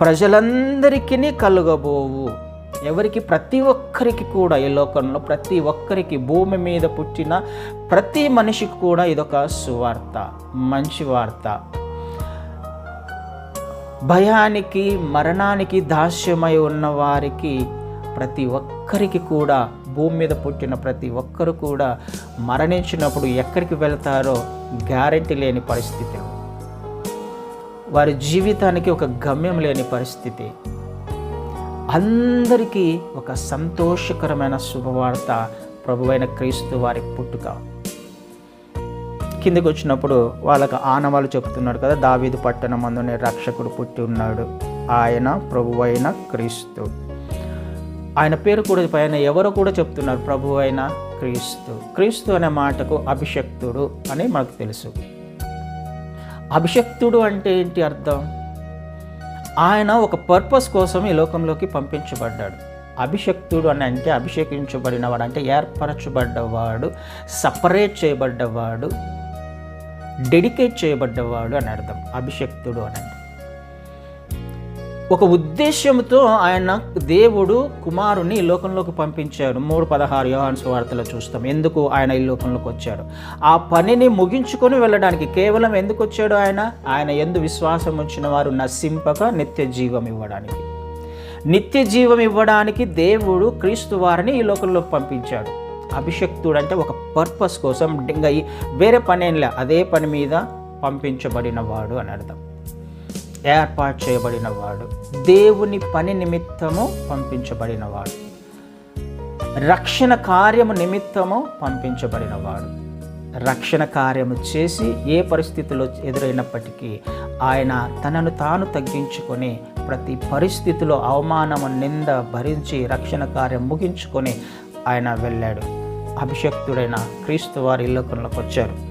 ప్రజలందరికీ కలుగబోవు. ఎవరికి? ప్రతి ఒక్కరికి కూడా ఈ లోకంలో ప్రతి ఒక్కరికి భూమి మీద పుట్టిన ప్రతి మనిషికి కూడా ఇదొక సువార్త మంచి వార్త. భయానికి మరణానికి దాస్యమై ఉన్న వారికి ప్రతి ఒక్కరికి కూడా భూమి మీద పుట్టిన ప్రతి ఒక్కరు కూడా మరణించినప్పుడు ఎక్కడికి వెళ్తారో గ్యారెంటీ లేని పరిస్థితి వారి జీవితానికి ఒక గమ్యం లేని పరిస్థితి. అందరికీ ఒక సంతోషకరమైన శుభవార్త ప్రభువైన క్రీస్తు వారి పుట్టుక. కిందకి వచ్చినప్పుడు వాళ్ళకు ఆనవాళ్ళు చెప్తున్నాడు కదా దావీదు పట్టణం అందునే రక్షకుడు పుట్టి ఉన్నాడు. ఆయన ప్రభువైన క్రీస్తు. ఆయన పేరు కూడా పైన ఎవరో కూడా చెప్తున్నారు ప్రభువైన క్రీస్తు. క్రీస్తు అనే మాటకు అభిషక్తుడు అని మనకు తెలుసు. అభిషక్తుడు అంటే ఏంటి అర్థం? ఆయన ఒక పర్పస్ కోసం ఈ లోకంలోకి పంపించబడ్డాడు. అభిషక్తుడు అని అంటే అభిషేకించబడినవాడు అంటే ఏర్పరచబడ్డవాడు సపరేట్ చేయబడ్డవాడు డెడికేట్ చేయబడ్డవాడు అని అర్థం. అభిషక్తుడు అని ఒక ఉద్దేశ్యంతో ఆయన దేవుడు కుమారుని ఈ లోకంలోకి పంపించాడు. మూడు పదహారు యోహాన్స్ వార్తలో చూస్తాం. ఎందుకు ఆయన ఈ లోకంలోకి వచ్చాడు? ఆ పనిని ముగించుకొని వెళ్ళడానికి కేవలం ఎందుకు వచ్చాడు ఆయన? ఆయన ఎందు విశ్వాసం ఉంచిన వారు నశింపక నిత్య జీవం ఇవ్వడానికి. నిత్య జీవం ఇవ్వడానికి దేవుడు క్రీస్తు వారిని ఈ లోకంలోకి పంపించాడు. అభిషక్తుడు అంటే ఒక పర్పస్ కోసం ఇంకా ఈ వేరే పని ఏం లే అదే పని మీద పంపించబడిన వాడు అని అర్థం. ఏర్పాటు చేయబడినవాడు. దేవుని పని నిమిత్తము పంపించబడినవాడు. రక్షణ కార్యము నిమిత్తము పంపించబడినవాడు. రక్షణ కార్యము చేసి ఏ పరిస్థితిలో ఎదురైనప్పటికీ ఆయన తనను తాను తగ్గించుకొని ప్రతి పరిస్థితిలో అవమానము నింద భరించి రక్షణ కార్యం ముగించుకొని ఆయన వెళ్ళాడు. అభిషక్తుడైన క్రీస్తు వారి ఇల్లోకంలోకి వచ్చారు.